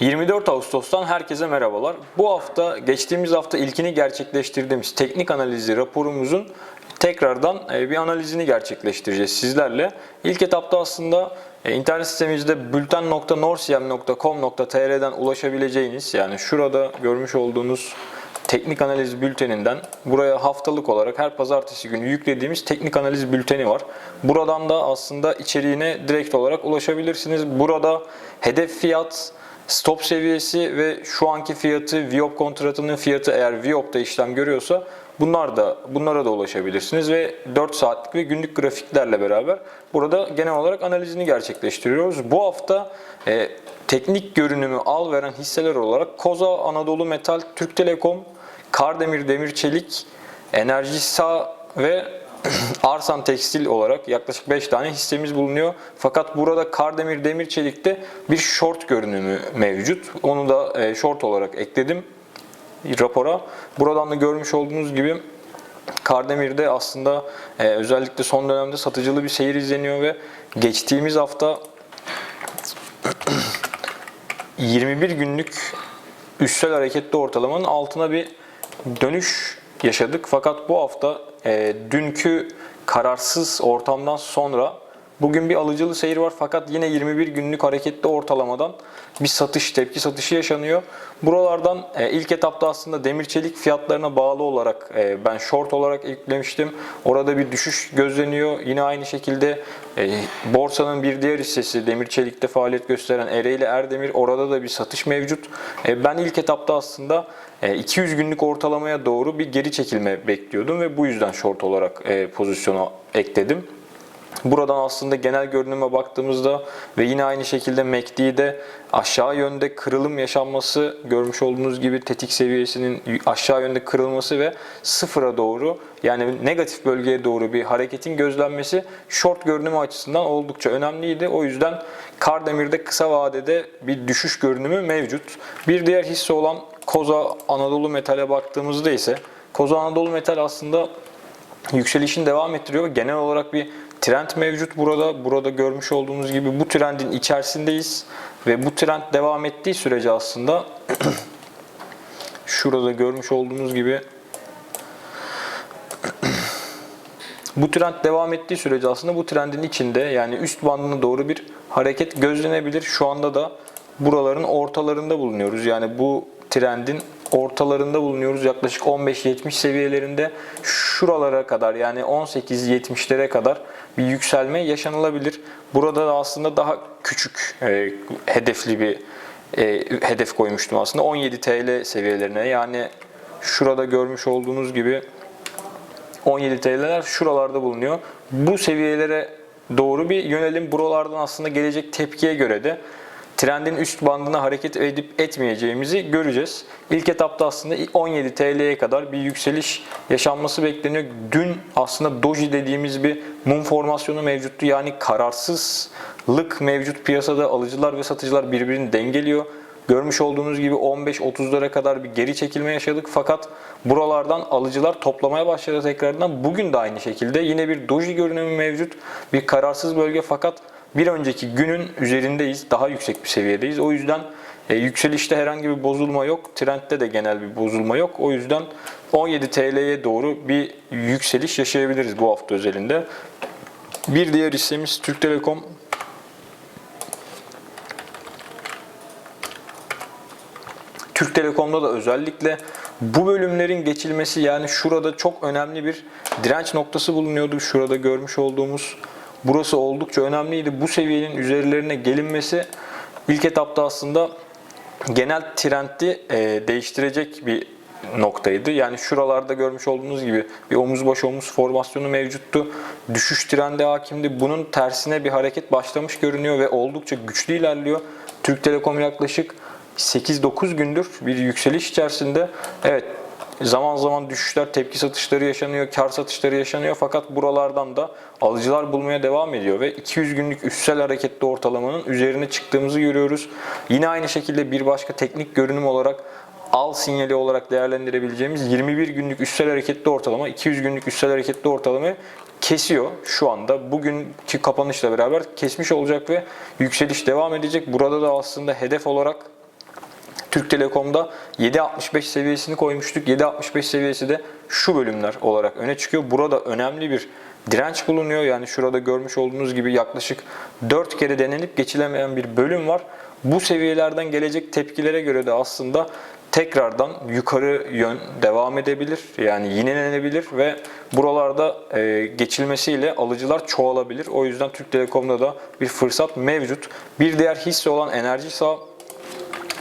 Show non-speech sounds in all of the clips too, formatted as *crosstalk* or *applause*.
24 Ağustos'tan herkese merhabalar. Bu hafta geçtiğimiz hafta ilkini gerçekleştirdiğimiz teknik analizi raporumuzun tekrardan e, bir analizini gerçekleştireceğiz sizlerle. İlk etapta aslında e, internet sitemizde bülten.norsiyem.com.tr'den ulaşabileceğiniz yani şurada görmüş olduğunuz teknik analiz bülteninden buraya haftalık olarak her pazartesi günü yüklediğimiz teknik analiz bülteni var. Buradan da aslında içeriğine direkt olarak ulaşabilirsiniz. Burada hedef fiyat, stop seviyesi ve şu anki fiyatı, Viop kontratının fiyatı eğer Viop'ta işlem görüyorsa bunlar da bunlara da ulaşabilirsiniz ve 4 saatlik ve günlük grafiklerle beraber burada genel olarak analizini gerçekleştiriyoruz. Bu hafta e, teknik görünümü al veren hisseler olarak Koza, Anadolu Metal, Türk Telekom, Kardemir Demir Çelik, Enerjisa ve *clears throat* Arsan Tekstil olarak yaklaşık 5 tane hissemiz bulunuyor. Fakat burada Kardemir Demir Çelik'te bir short görünümü mevcut. Onu da e, short olarak ekledim rapora. Buradan da görmüş olduğunuz gibi Kardemir'de aslında e, özellikle son dönemde satıcılı bir seyir izleniyor ve geçtiğimiz hafta *clears throat* 21 günlük üstsel hareketli ortalamanın altına bir dönüş yaşadık. Fakat bu hafta e, dünkü kararsız ortamdan sonra bugün bir alıcılı seyir var fakat yine 21 günlük hareketli ortalamadan bir satış, tepki satışı yaşanıyor. Buralardan e, ilk etapta aslında demir çelik fiyatlarına bağlı olarak e, ben short olarak eklemiştim. Orada bir düşüş gözleniyor. Yine aynı şekilde e, borsanın bir diğer hissesi demir çelikte faaliyet gösteren Ereğli Erdemir orada da bir satış mevcut. Ben ilk etapta aslında e, 200 günlük ortalamaya doğru bir geri çekilme bekliyordum ve bu yüzden short olarak pozisyona ekledim. Buradan aslında genel görünüme baktığımızda ve yine aynı şekilde MACD'de aşağı yönde kırılım yaşanması görmüş olduğunuz gibi tetik seviyesinin aşağı yönde kırılması ve sıfıra doğru yani negatif bölgeye doğru bir hareketin gözlenmesi short görünümü açısından oldukça önemliydi. O yüzden Kardemir'de kısa vadede bir düşüş görünümü mevcut. Bir diğer hisse olan Koza Anadolu Metal'e baktığımızda ise Koza Anadolu Metal aslında yükselişini devam ettiriyor. Genel olarak bir trend mevcut burada. Burada görmüş olduğunuz gibi bu trendin içerisindeyiz ve bu trend devam ettiği sürece aslında *clears throat* şurada görmüş olduğunuz gibi *clears throat* bu trend devam ettiği sürece aslında bu trendin içinde yani üst bandına doğru bir hareket gözlenebilir. Şu anda da buraların ortalarında bulunuyoruz. Yani bu trendin ortalarında bulunuyoruz. Yaklaşık 15-70 seviyelerinde şuralara kadar yani 18-70'lere kadar bir yükselme yaşanılabilir. Burada da aslında daha küçük e, hedefli bir e, hedef koymuştum aslında 17 TL seviyelerine. Yani şurada görmüş olduğunuz gibi 17 TL'ler şuralarda bulunuyor. Bu seviyelere doğru bir yönelim. Buralardan aslında gelecek tepkiye göre de trendin üst bandına hareket edip etmeyeceğimizi göreceğiz. İlk etapta aslında 17 TL'ye kadar bir yükseliş yaşanması bekleniyor. Dün aslında doji dediğimiz bir mum formasyonu mevcuttu. Yani kararsızlık mevcut piyasada alıcılar ve satıcılar birbirini dengeliyor. Görmüş olduğunuz gibi 15-30'lara kadar bir geri çekilme yaşadık fakat buralardan alıcılar toplamaya başladı tekrardan. Bugün de aynı şekilde yine bir doji görünümü mevcut. Bir kararsız bölge fakat bir önceki günün üzerindeyiz. Daha yüksek bir seviyedeyiz. O yüzden e, yükselişte herhangi bir bozulma yok. Trendde de genel bir bozulma yok. O yüzden 17 TL'ye doğru bir yükseliş yaşayabiliriz bu hafta özelinde. Bir diğer hissemiz Türk Telekom. Türk Telekom'da da özellikle bu bölümlerin geçilmesi yani şurada çok önemli bir direnç noktası bulunuyordu. Şurada görmüş olduğumuz burası oldukça önemliydi. Bu seviyenin üzerlerine gelinmesi ilk etapta aslında genel trendi e, değiştirecek bir noktaydı. Yani şuralarda görmüş olduğunuz gibi bir omuz baş omuz formasyonu mevcuttu. Düşüş trendi hakimdi. Bunun tersine bir hareket başlamış görünüyor ve oldukça güçlü ilerliyor. Türk Telekom yaklaşık 8-9 gündür bir yükseliş içerisinde. Evet zaman zaman düşüşler, tepki satışları yaşanıyor, kar satışları yaşanıyor fakat buralardan da alıcılar bulmaya devam ediyor ve 200 günlük üstsel hareketli ortalamanın üzerine çıktığımızı görüyoruz. Yine aynı şekilde bir başka teknik görünüm olarak al sinyali olarak değerlendirebileceğimiz 21 günlük üstsel hareketli ortalama, 200 günlük üstsel hareketli ortalamayı kesiyor şu anda. Bugünkü kapanışla beraber kesmiş olacak ve yükseliş devam edecek. Burada da aslında hedef olarak Türk Telekom'da 7.65 seviyesini koymuştuk. 7.65 seviyesi de şu bölümler olarak öne çıkıyor. Burada önemli bir direnç bulunuyor. Yani şurada görmüş olduğunuz gibi yaklaşık 4 kere denenip geçilemeyen bir bölüm var. Bu seviyelerden gelecek tepkilere göre de aslında tekrardan yukarı yön devam edebilir. Yani yinelenebilir ve buralarda e, geçilmesiyle alıcılar çoğalabilir. O yüzden Türk Telekom'da da bir fırsat mevcut. Bir diğer hisse olan Enerji Sağ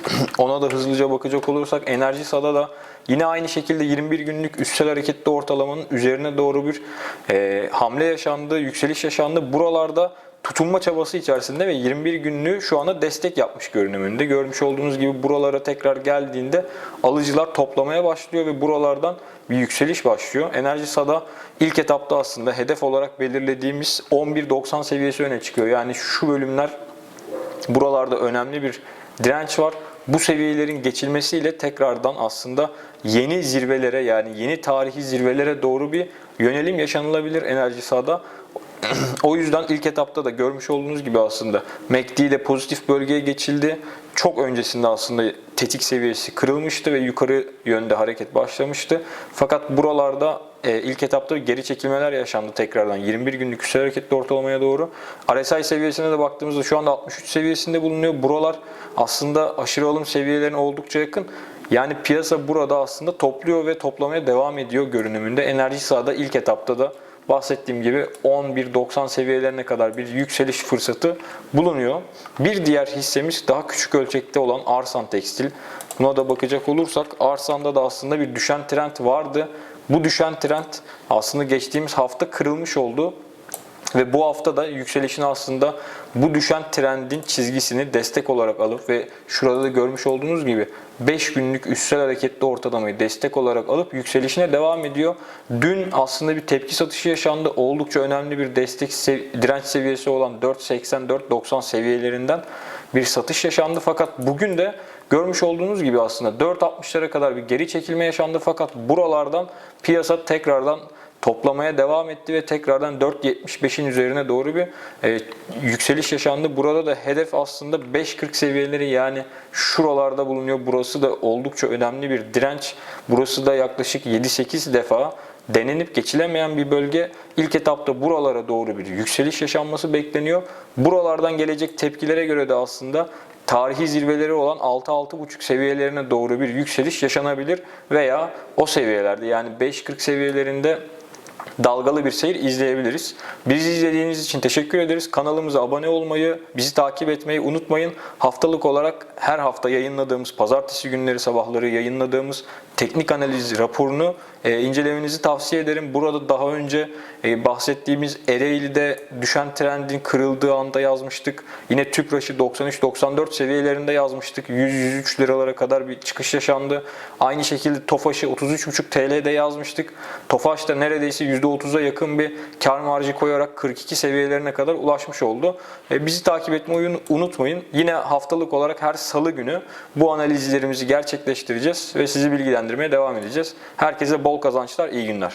*clears throat* ona da hızlıca bakacak olursak Enerji Sağ'da da yine aynı şekilde 21 günlük üstel hareketli ortalamanın üzerine doğru bir e, hamle yaşandı, yükseliş yaşandı. Buralarda tutunma çabası içerisinde ve 21 günlüğü şu anda destek yapmış görünümünde. Görmüş olduğunuz gibi buralara tekrar geldiğinde alıcılar toplamaya başlıyor ve buralardan bir yükseliş başlıyor. Enerji Sa'da ilk etapta aslında hedef olarak belirlediğimiz 11.90 seviyesi öne çıkıyor. Yani şu bölümler Buralarda önemli bir direnç var. Bu seviyelerin geçilmesiyle tekrardan aslında yeni zirvelere yani yeni tarihi zirvelere doğru bir yönelim yaşanılabilir enerji sahada. *clears throat* o yüzden ilk etapta da görmüş olduğunuz gibi aslında MACD ile pozitif bölgeye geçildi. Çok öncesinde aslında tetik seviyesi kırılmıştı ve yukarı yönde hareket başlamıştı. Fakat buralarda e, ilk etapta geri çekilmeler yaşandı tekrardan 21 günlük küsel hareketli ortalamaya doğru. RSI seviyesine de baktığımızda şu anda 63 seviyesinde bulunuyor. Buralar aslında aşırı alım seviyelerine oldukça yakın. Yani piyasa burada aslında topluyor ve toplamaya devam ediyor görünümünde. Enerji sahada ilk etapta da bahsettiğim gibi 11.90 seviyelerine kadar bir yükseliş fırsatı bulunuyor. Bir diğer hissemiz daha küçük ölçekte olan Arsan Tekstil. Buna da bakacak olursak Arsan'da da aslında bir düşen trend vardı. Bu düşen trend aslında geçtiğimiz hafta kırılmış oldu. Ve bu hafta da yükselişini aslında bu düşen trendin çizgisini destek olarak alıp ve şurada da görmüş olduğunuz gibi 5 günlük üstsel hareketli ortalamayı destek olarak alıp yükselişine devam ediyor. Dün aslında bir tepki satışı yaşandı. Oldukça önemli bir destek direnç seviyesi olan 4.80-4.90 seviyelerinden bir satış yaşandı. Fakat bugün de görmüş olduğunuz gibi aslında 4.60'lara kadar bir geri çekilme yaşandı. Fakat buralardan piyasa tekrardan toplamaya devam etti ve tekrardan 4.75'in üzerine doğru bir e, yükseliş yaşandı. Burada da hedef aslında 5.40 seviyeleri yani şuralarda bulunuyor. Burası da oldukça önemli bir direnç. Burası da yaklaşık 7-8 defa denenip geçilemeyen bir bölge. İlk etapta buralara doğru bir yükseliş yaşanması bekleniyor. Buralardan gelecek tepkilere göre de aslında tarihi zirveleri olan 6-6,5 seviyelerine doğru bir yükseliş yaşanabilir veya o seviyelerde yani 5.40 seviyelerinde dalgalı bir seyir izleyebiliriz. Bizi izlediğiniz için teşekkür ederiz. Kanalımıza abone olmayı, bizi takip etmeyi unutmayın. Haftalık olarak her hafta yayınladığımız, pazartesi günleri sabahları yayınladığımız teknik analiz raporunu e, incelemenizi tavsiye ederim. Burada daha önce e, bahsettiğimiz Ereğli'de düşen trendin kırıldığı anda yazmıştık. Yine Tüpraş'ı 93-94 seviyelerinde yazmıştık. 100-103 liralara kadar bir çıkış yaşandı. Aynı şekilde Tofaş'ı 33,5 TL'de yazmıştık. Tofaş da neredeyse %30'a yakın bir kar marjı koyarak 42 seviyelerine kadar ulaşmış oldu. E, bizi takip etmeyi unutmayın. Yine haftalık olarak her salı günü bu analizlerimizi gerçekleştireceğiz ve sizi bilgilendirmeye devam edeceğiz. Herkese bol kazançlar, iyi günler.